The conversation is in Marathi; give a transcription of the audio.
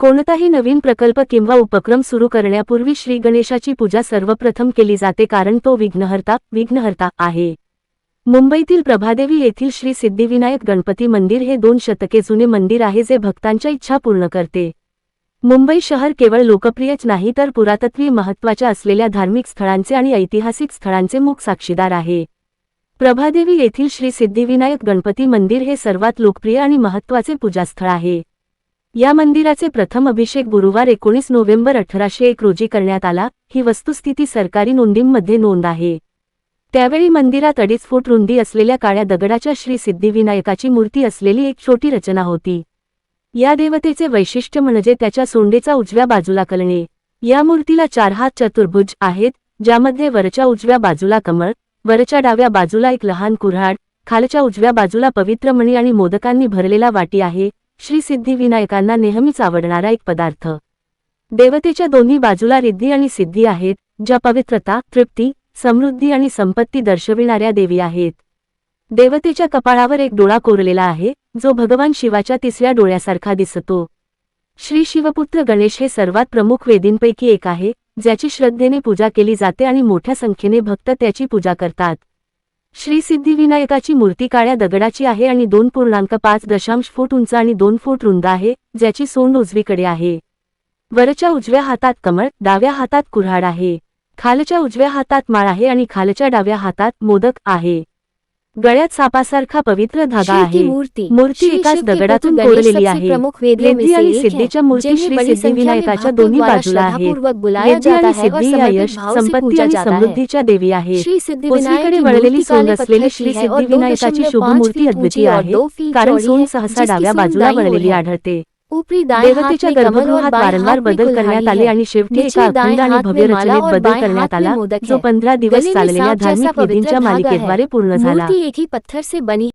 कोणताही नवीन प्रकल्प किंवा उपक्रम सुरू करण्यापूर्वी श्री गणेशाची पूजा सर्वप्रथम केली जाते कारण तो विघ्नहर्ता विघ्नहर्ता आहे. मुंबईतील प्रभादेवी येथील श्री सिद्धिविनायक गणपती मंदिर हे दोन शतके जुने मंदिर आहे जे भक्तांच्या इच्छा पूर्ण करते. मुंबई शहर केवळ लोकप्रियच नाही तर पुरातत्वीय महत्त्वाच्या असलेल्या धार्मिक स्थळांचे आणि ऐतिहासिक स्थळांचे मुख साक्षीदार आहे. प्रभादेवी येथील श्री सिद्धिविनायक गणपती मंदिर हे सर्वात लोकप्रिय आणि महत्त्वाचे पूजास्थळ आहे. या मंदिराचे प्रथम अभिषेक गुरुवार एकोणीस नोव्हेंबर अठराशे एक रोजी करण्यात आला. ही वस्तुस्थिती सरकारी नोंदींमध्ये नोंद आहे. त्यावेळी मंदिरात अडीच फूट रुंदी असलेल्या काळ्या दगडाच्या श्री सिद्धिविनायकाची मूर्ती असलेली एक छोटी रचना होती. या देवतेचे वैशिष्ट्य म्हणजे त्याच्या सोंडेचा उजव्या बाजूला कलणे. या मूर्तीला चार हात चतुर्भुज आहेत ज्यामध्ये वरच्या उजव्या बाजूला कमळ वरच्या डाव्या बाजूला एक लहान कुऱ्हाड खालच्या उजव्या बाजूला पवित्र मणी आणि मोदकांनी भरलेला वाटी आहे. श्री सिद्धिविनायकांना नेहमीच आवडणारा एक पदार्थ. देवतेच्या दोन्ही बाजूला रिद्धी आणि सिद्धी आहेत ज्या पवित्रता तृप्ती समृद्धी आणि संपत्ती दर्शविणाऱ्या देवी आहेत. देवतेच्या कपाळावर एक डोळा कोरलेला आहे जो भगवान शिवाच्या तिसऱ्या डोळ्यासारखा दिसतो. श्री शिवपुत्र गणेश हे सर्वात प्रमुख वेदींपैकी एक आहे ज्याची श्रद्धेने पूजा केली जाते आणि मोठ्या संख्येने भक्त त्याची पूजा करतात. श्री सिद्धिविनायकाची मूर्ती काळ्या दगडाची आहे आणि दोन पूर्णांक पाच दशांश फूट उंच आणि दोन फूट रुंद आहे ज्याची सोंड उजवीकडे आहे. वरच्या उजव्या हातात कमळ डाव्या हातात कुऱ्हाड आहे. खालच्या उजव्या हातात माळ आहे आणि खालच्या डाव्या हातात मोदक आहे. गळ्यात सापासारखा पवित्र धागा आहे. मूर्ती. एकाच दगडातून कोरलेली आहे. से आणि सिद्धीच्या मूर्ती श्री सिद्धिविनायकाच्या दोन्ही बाजूला आणि है और सिद्धी या यश संपत्ती आणि समृद्धीच्या देवी सिद्धिविनायक उजवीकडे वळलेली काले असलेली श्री सिद्धिविनायकाची दशमलव शुभ पाँच मूर्ती फीट अद्वितीय आहे. कारण है, सहसा डाव्या बाजूला वळलेली। आढळते. देवतेच्या गर्भगृहात वारंवार बदल करण्यात आले आणि शेवटी एका अखंड आणि भव्य रचनेत बदल करण्यात आला जो। पंधरा दिवस चाललेल्या धार्मिक विधींच्या। मालिकेद्वारे पूर्ण झाला ही पत्थर से बनी